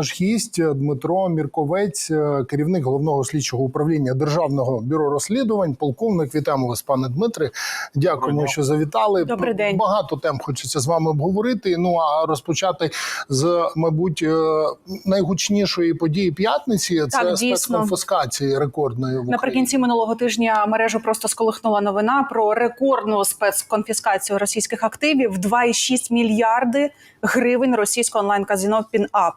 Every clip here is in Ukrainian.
Наш гість е, Дмитро Мірковець, е, керівник головного слідчого управління Державного бюро розслідувань, полковник. Вітаємо вас, пане Дмитре. Дякуємо, що завітали. Добрий день. Багато тем хочеться з вами обговорити. Ну а розпочати з, мабуть, е, найгучнішої події п'ятниці. Це Так, спецконфіскації рекордної в Україні. Наприкінці минулого тижня мережу просто сколихнула новина про рекордну спецконфіскацію російських активів 2,6 мільярди гривень російського онлайн-казино PinUp.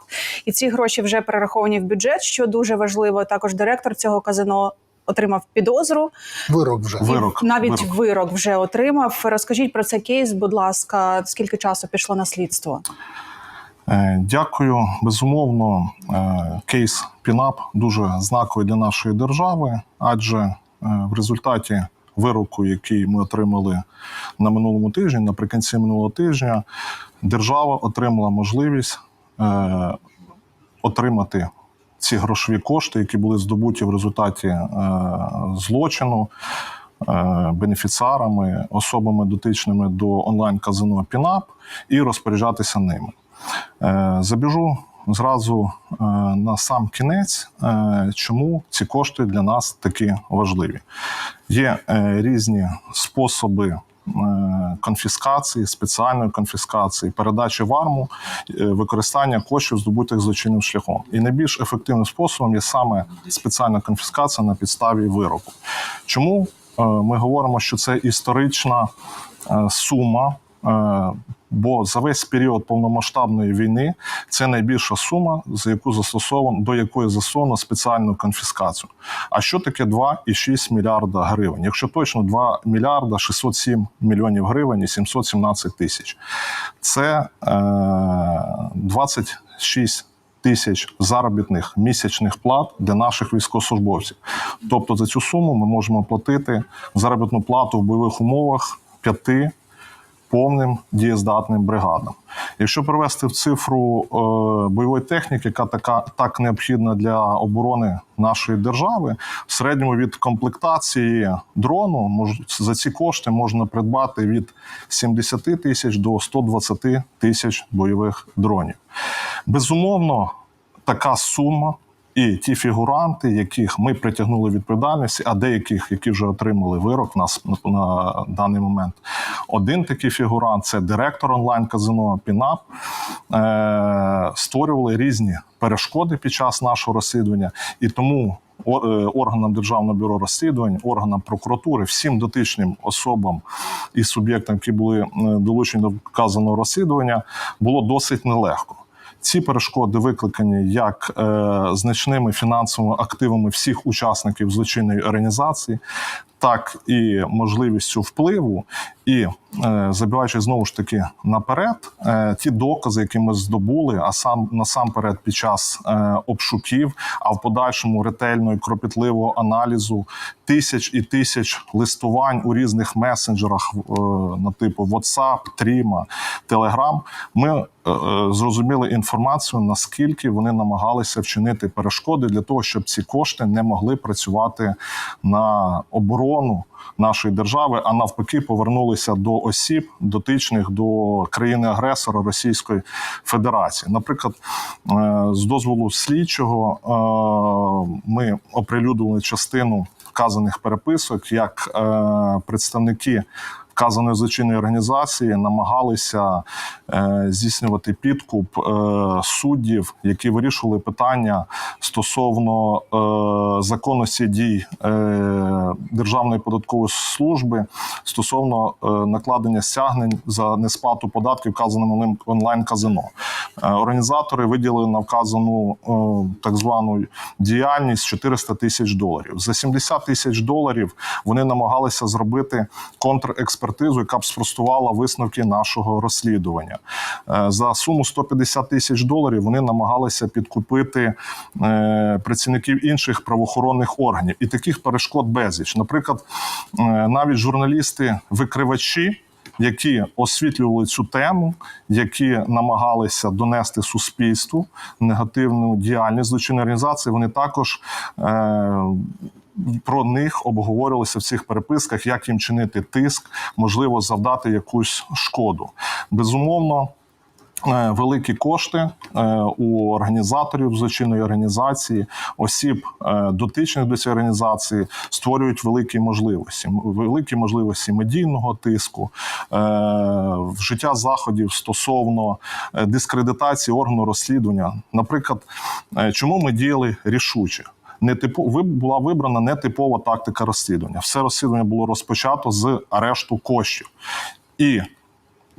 І ці гроші вже перераховані в бюджет, що дуже важливо. Також директор цього казино отримав підозру. вирок вже. Вирок, навіть вирок. вирок. вже отримав. Розкажіть про цей кейс, будь ласка, скільки часу пішло на слідство? Е, Дякую. Безумовно, е, кейс ПІНАП дуже знаковий для нашої держави, адже е, в результаті вироку, який ми отримали на минулому тижні, наприкінці минулого тижня, держава отримала можливість отримати ці грошові кошти, які були здобуті в результаті е, злочину. е, Бенефіціарами, особами дотичними до онлайн-казино ПІНАП і розпоряджатися ними. Е, Забіжу зразу на сам кінець, чому ці кошти для нас такі важливі. Є різні способи. Е, Конфіскації, спеціальної конфіскації, передачі в арму, е, використання коштів, здобутих злочинним шляхом. І найбільш ефективним способом є саме спеціальна конфіскація на підставі вироку. Чому е, ми говоримо, що це історична сума? Е, Бо за весь період повномасштабної війни це найбільша сума, за яку застосовано до якої застосовано спеціальну конфіскацію. А що таке 2,6 мільярда гривень? Якщо точно 2 мільярда 607 мільйонів гривень і 717 тисяч, це е, 26 Тисяч заробітних місячних плат для наших військовослужбовців. Тобто за цю суму ми можемо платити заробітну плату в бойових умовах п'яти повним дієздатним бригадам. Якщо привести в цифру е, бойової техніки, яка така так необхідна для оборони нашої держави, в середньому від комплектації дрону мож, за ці кошти можна придбати від 70 тисяч до 120 тисяч бойових дронів. Безумовно, така сума. І ті фігуранти, яких ми притягнули відповідальність, а деяких, які вже отримали вирок нас на, на даний момент. Один такий фігурант це директор онлайн-казино Пінап. Е, створювали різні перешкоди під час нашого розслідування, і тому е, органам Державного бюро розслідувань, органам прокуратури, всім дотичним особам і суб'єктам, які були е, долучені до вказаного розслідування, було досить нелегко. Ці перешкоди викликані як е, значними фінансовими активами всіх учасників злочинної організації, так і можливістю впливу, і е, забиваючи знову ж таки наперед, е, ті докази, які ми здобули, а сам насамперед під час е, обшуків, а в подальшому ретельного і кропітливого аналізу тисяч і тисяч листувань у різних месенджерах на типу WhatsApp, Тріма, Telegram, ми зрозуміли інформацію, наскільки вони намагалися вчинити перешкоди для того, щоб ці кошти не могли працювати на оборону нашої держави, а навпаки, повернулися до осіб, дотичних до країни-агресора Російської Федерації. Наприклад, е, з дозволу слідчого е, ми оприлюднили частину вказаних переписок, як е, представники. Вказаної злочинної організації намагалися е, здійснювати підкуп е, суддів, які вирішували питання стосовно е, законності дій е, Державної податкової служби стосовно е, накладення стягнень за несплату податків вказаним онлайн казино. Е, організатори виділили на вказану е, так звану діяльність 400 тисяч доларів. За 70 тисяч доларів вони намагалися зробити контрекспертизу, яка б спростувала висновки нашого розслідування. Е, За суму 150 тисяч доларів вони намагалися підкупити працівників інших правоохоронних органів. І таких перешкод безліч. Наприклад, навіть журналісти-викривачі. Які освітлювали цю тему, які намагалися донести суспільству негативну діяльність злочинної організації, вони також е, про них обговорювалися в цих переписках, як їм чинити тиск, можливо, завдати якусь шкоду. Безумовно. Е, великі кошти е, у організаторів злочинної організації, осіб е, дотичних до цієї організації створюють великі можливості, великі можливості медійного тиску, вжиття заходів стосовно дискредитації органу розслідування. Наприклад, чому ми діяли рішуче? Не типу ви була вибрана нетипова тактика розслідування. Все розслідування було розпочато з арешту коштів. І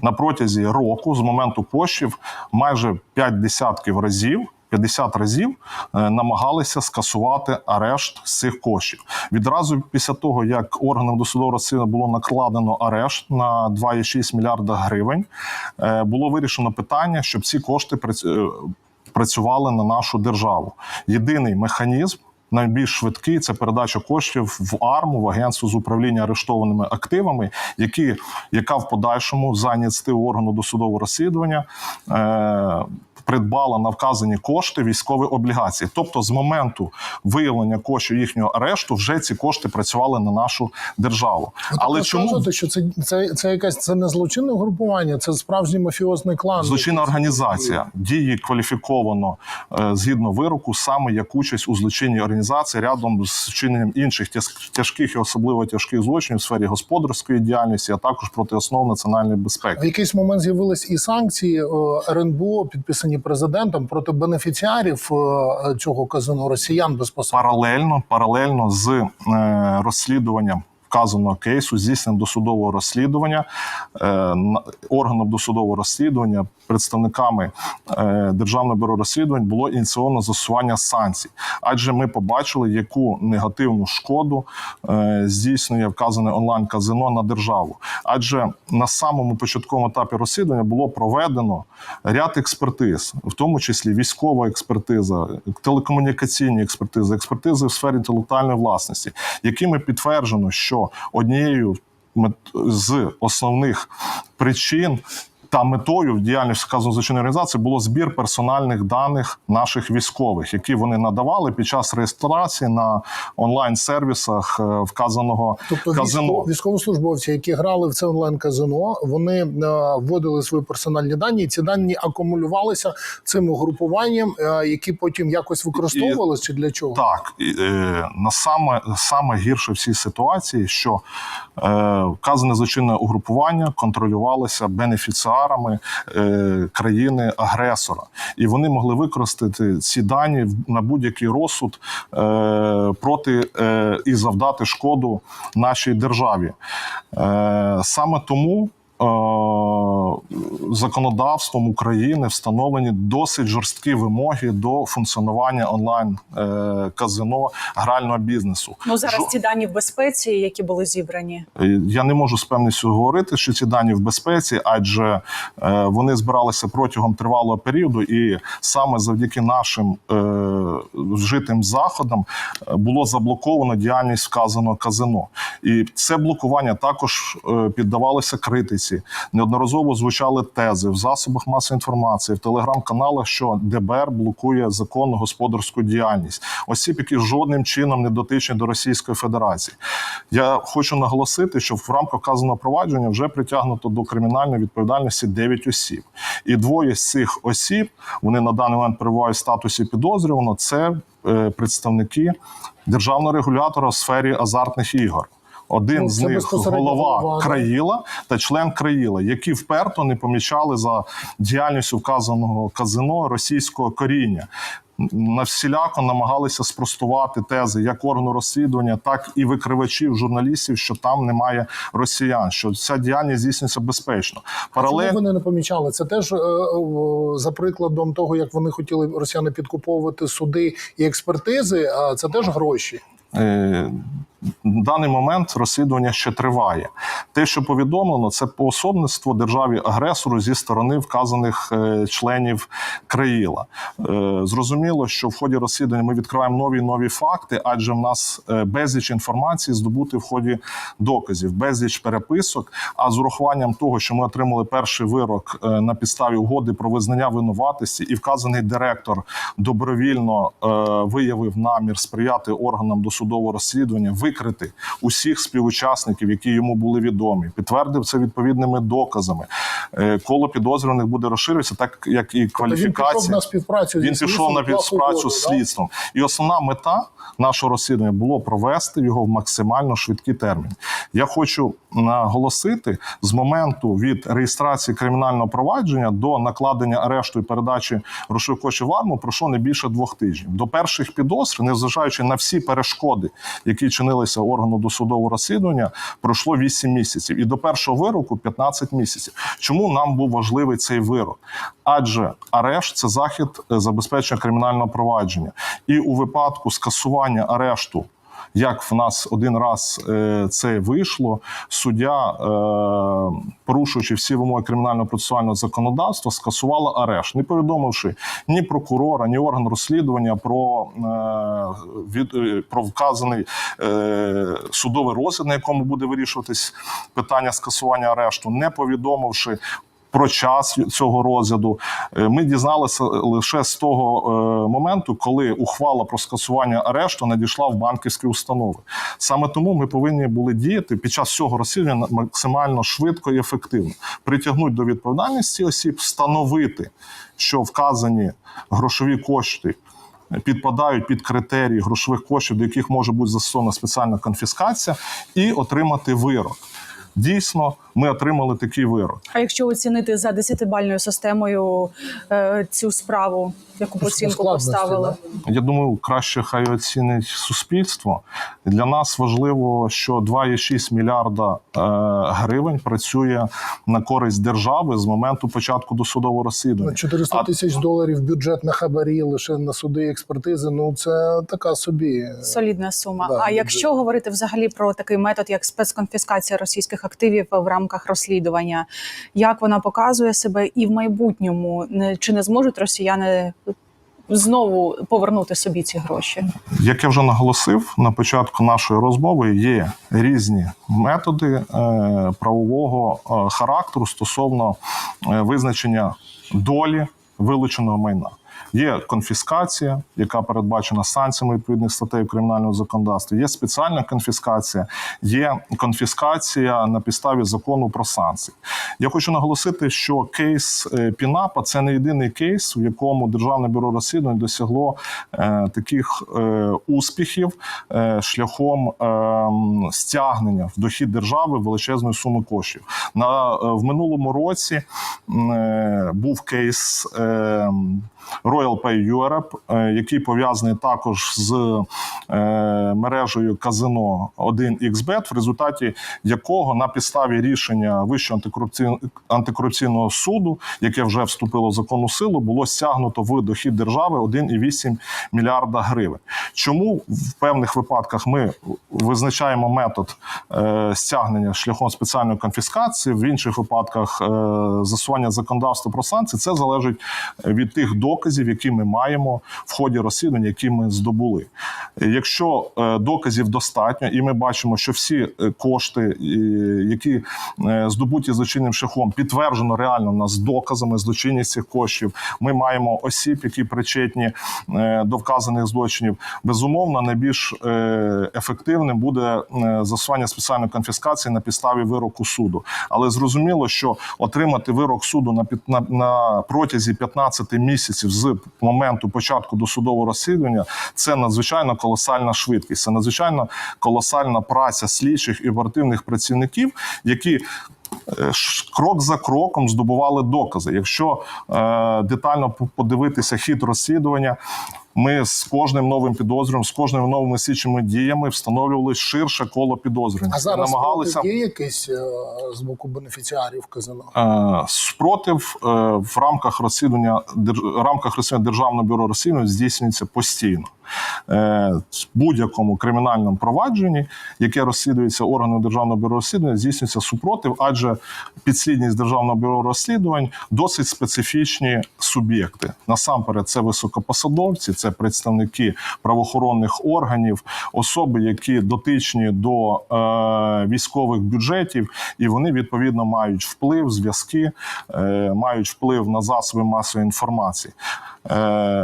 на протязі року, з моменту коштів, майже 5 десятків разів. 50 разів е, намагалися скасувати арешт з цих коштів. Відразу після того, як органам досудового розслідування було накладено арешт на 2,6 мільярда гривень, е, було вирішено питання, щоб ці кошти е, працювали на нашу державу. Єдиний механізм. Найбільш швидкий це передача коштів в АРМу, в агентство з управління арештованими активами, які, яка в подальшому за ініціативу органу досудового розслідування. Е, придбала на вказані кошти військові облігації. Тобто, з моменту виявлення коштів їхнього арешту, вже ці кошти працювали на нашу державу. Ви Але чому кажете, що це, це, це якась це не злочинне групування, це справжній мафіозний клан. Злочинна організація діє кваліфіковано е, згідно вироку, саме як участь у злочинній організації рядом з вчиненням інших тяж- тяжких і особливо тяжких злочинів в сфері господарської діяльності, а також проти основ національної безпеки. В якийсь момент з'явились і санкції е, РНБО, підписані президентом проти бенефіціарів е, цього казино росіян безпосередньо. Паралельно, паралельно з е, розслідуванням. Вказаного кейсу здійсненням досудового розслідування е, органом досудового розслідування представниками е, державного бюро розслідувань було ініційовано застосування санкцій, адже ми побачили, яку негативну шкоду е, здійснює вказане онлайн казино на державу. Адже на самому початковому етапі розслідування було проведено ряд експертиз, в тому числі військова експертиза, телекомунікаційні експертизи, експертизи в сфері інтелектуальної власності, якими підтверджено, що однією мет- з основних причин. Та метою в діяльності вказаної злочинної організації було збір персональних даних наших військових, які вони надавали під час реєстрації на онлайн-сервісах е, вказаного Тобто казино. військо, військовослужбовці, які грали в це онлайн казино, вони е, вводили свої персональні дані, і ці дані акумулювалися цим угрупуванням, е, які потім якось використовувалися чи для чого? Так, і, на саме, саме гірше в цій ситуації, що е, вказане злочинне угрупування контролювалося бенефіціарами е, країни-агресора, і вони могли використати ці дані на будь-який розсуд е, проти е, і завдати шкоду нашій державі. Саме тому. Законодавством України встановлені досить жорсткі вимоги до функціонування онлайн е, казино грального бізнесу. Ну зараз Жо- ці дані в безпеці, які були зібрані. Е, Я не можу з певністю говорити, що ці дані в безпеці, адже е, вони збиралися протягом тривалого періоду, і саме завдяки нашим е, вжитим заходам було заблоковано діяльність вказаного казино. І це блокування також піддавалося критиці. Неодноразово звучали тези в засобах масової інформації, в телеграм-каналах, що ДБР блокує законну господарську діяльність осіб, які жодним чином не дотичні до Російської Федерації. Я хочу наголосити, що в рамках вказаного провадження вже притягнуто до кримінальної відповідальності 9 осіб, і двоє з цих осіб вони на даний момент перебувають в статусі підозрюваного. Це е, представники державного регулятора в сфері азартних ігор. Один Ну, з них голова голова, країла та член країла, які вперто не помічали за діяльністю вказаного казино російського коріння. На всіляко намагалися спростувати тези як органу розслідування, так і викривачів, журналістів, що там немає росіян, що ця діяльність здійснюється безпечно. Чому вони не помічали? Це теж е, е, за прикладом того, як вони хотіли росіяни підкуповувати суди і експертизи. А це теж гроші. На даний момент розслідування ще триває. Те, що повідомлено, це пособництво державі агресору зі сторони вказаних е, членів країла. Е, Зрозуміло, що в ході розслідування ми відкриваємо нові нові факти, адже в нас е, безліч інформації здобути в ході доказів, безліч переписок. А з урахуванням того, що ми отримали перший вирок на підставі угоди про визнання винуватості, і вказаний директор добровільно виявив намір сприяти органам досудового розслідування, викрити усіх співучасників, які йому були відомі. Підтвердив це відповідними доказами. Е, Коло підозрюваних буде розширюватися, так як і Тобто кваліфікація. Він пішов на співпрацю. Він пішов на співпрацю з слідством. І основна мета нашого розслідування було провести його в максимально швидкі терміни. Я хочу наголосити з моменту від реєстрації кримінального провадження до накладення арешту і передачі грошових коштів в армію пройшло не більше двох тижнів. До перших підозр, незважаючи на всі перешкоди, які чинилися органу досудового розслідування, пройшло 8 місяців. І до першого вироку 15 місяців. Чому нам був важливий цей вирок? Адже арешт це захід е, забезпечення кримінального провадження, і у випадку скасування арешту. Як в нас один раз е, це вийшло, суддя, е, порушуючи всі вимоги кримінального процесуального законодавства, скасувала арешт, не повідомивши ні прокурора, ні орган розслідування про, е, від, про вказаний судовий розгляд, на якому буде вирішуватись питання скасування арешту, не повідомивши про час цього розгляду. Е, Ми дізналися лише з того е, моменту, коли ухвала про скасування арешту надійшла в банківські установи. Саме тому ми повинні були діяти під час цього розслідування максимально швидко і ефективно, притягнути до відповідальності осіб, встановити, що вказані грошові кошти. Підпадають під критерії грошових коштів, до яких може бути застосована спеціальна конфіскація, і отримати вирок. Дійсно, ми отримали такий вирок. А якщо оцінити за десятибальною системою е, цю справу, яку По оцінку поставили? Я думаю, краще хай оцінить суспільство. Для нас важливо, що 2,6 мільярда е, гривень працює на користь держави з моменту початку досудового розслідування. 400 А- тисяч доларів бюджет на хабарі лише на суди і експертизи. Ну це така собі. Солідна сума. Да, а бюджет. якщо говорити взагалі про такий метод, як спецконфіскація російських активів в рамках розслідування, як вона показує себе і в майбутньому чи не зможуть росіяни знову повернути собі ці гроші? Як я вже наголосив на початку нашої розмови, є різні методи е, правового е, характеру стосовно е, визначення долі вилученого майна. Є конфіскація, яка передбачена санкціями відповідних статей кримінального законодавства. Є спеціальна конфіскація, є конфіскація на підставі закону про санкції. Я хочу наголосити, що кейс е, Пінапа це не єдиний кейс, в якому Державне бюро розслідувань досягло е, таких е, успіхів шляхом стягнення в дохід держави величезної суми коштів. На в минулому році був кейс. Royal Pay Europe, е, який пов'язаний також з е, мережею казино 1xBet, в результаті якого на підставі рішення Вищого антикорупційного, суду, яке вже вступило в законну силу, було стягнуто в дохід держави 1,8 мільярда гривень. Чому в певних випадках ми визначаємо метод е, стягнення шляхом спеціальної конфіскації, в інших випадках засування законодавства про санкції, це залежить від тих доказів, які ми маємо в ході розслідування, які ми здобули. Якщо е, доказів достатньо, і ми бачимо, що всі е, кошти, які е, здобуті злочинним шляхом, підтверджено реально нас доказами злочинність цих коштів. Ми маємо осіб, які причетні до вказаних злочинів. Безумовно, найбільш ефективним буде застосування спеціальної конфіскації на підставі вироку суду. Але зрозуміло, що отримати вирок суду на на, на протязі 15 місяців з моменту початку досудового розслідування це надзвичайно колосальна швидкість, це надзвичайно колосальна праця слідчих і оперативних працівників, які е, крок за кроком здобували докази. Якщо е, детально подивитися хід розслідування, ми з кожним новим підозрюванням, з кожними новими слідчими діями встановлювали ширше коло підозрюваних. А зараз намагалися є якийсь е, з боку бенефіціарів казино? Е, спротив е, в рамках розслідування рамках розслідування державного бюро розслідувань здійснюється постійно. В будь-якому кримінальному провадженні, яке розслідується органом державного бюро розслідування, здійснюється супротив, адже підслідність державного бюро розслідувань досить специфічні суб'єкти. Насамперед, це високопосадовці, це представники правоохоронних органів, особи, які дотичні до е, військових бюджетів, і вони відповідно мають вплив, зв'язки, е, мають вплив на засоби масової інформації. Е,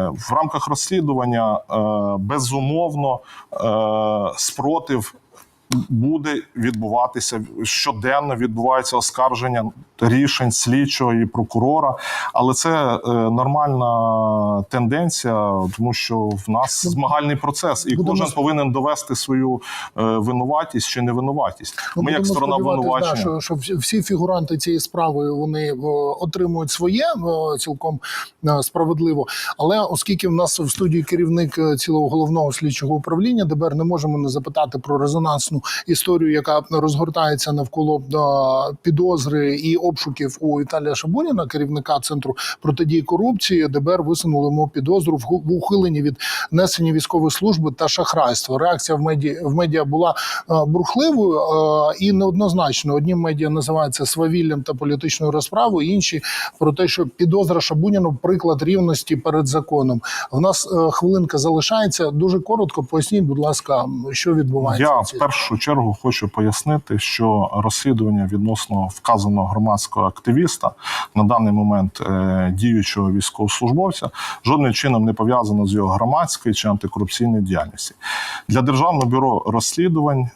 в рамках розслідування е, безумовно е, спротив буде відбуватися щоденно відбувається оскарження рішень слідчого і прокурора, але це е, нормальна тенденція, тому що в нас змагальний процес, і Будемо кожен сп- повинен довести свою е, винуватість чи невинуватість. Ну, Ми, як сторона Да, що, що всі- фігуранти цієї справи вони е, отримують своє цілком справедливо. Але оскільки в нас в студії керівник цілого головного слідчого управління ДБР, не можемо не запитати про резонансну історію, яка розгортається навколо е, підозри і обшуків у Віталія Шабуніна, керівника центру протидії корупції. ДБР висунули йому підозру в ухиленні від несення військової служби та шахрайства. Реакція в медіа в медіа була е, бурхливою е, і неоднозначною. Одні медіа називаються свавіллям та політичною розправою, інші про те, що підозра Шабуніну приклад рівності перед законом. В нас хвилинка залишається. Дуже коротко поясніть, будь ласка, що відбувається. Я в цій першу чергу хочу пояснити, що розслідування відносно вказаного громадського активіста на даний момент е, діючого військовослужбовця жодним чином не пов'язано з його громадською чи антикорупційною діяльністю. Для державного бюро розслідувань е,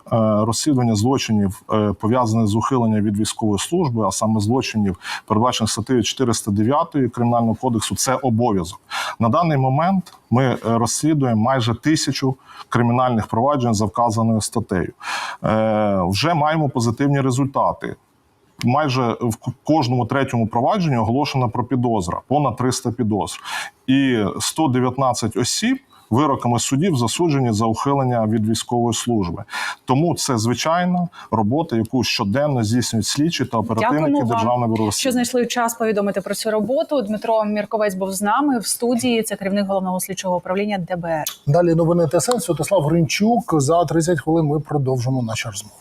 розслідування злочинів е, пов'язаних з ухиленням від військової служби, а саме злочинів, передбачених статтею 409 кримінального кодексу, це обов'язок. На даний момент ми е, розслідуємо майже тисячу кримінальних проваджень за вказаною статтею. Е, вже маємо позитивні результати. Майже в кожному третьому провадженні оголошена про підозра, понад 300 підозр. І 119 осіб вироками судів засуджені за ухилення від військової служби. Тому це звичайна робота, яку щоденно здійснюють слідчі та оперативники Державного бюро Що знайшли час повідомити про цю роботу? Дмитро Мірковець був з нами в студії. Це керівник головного слідчого управління ДБР. далі новини ТСН Святослав Гринчук. За 30 хвилин ми продовжимо наші розмови.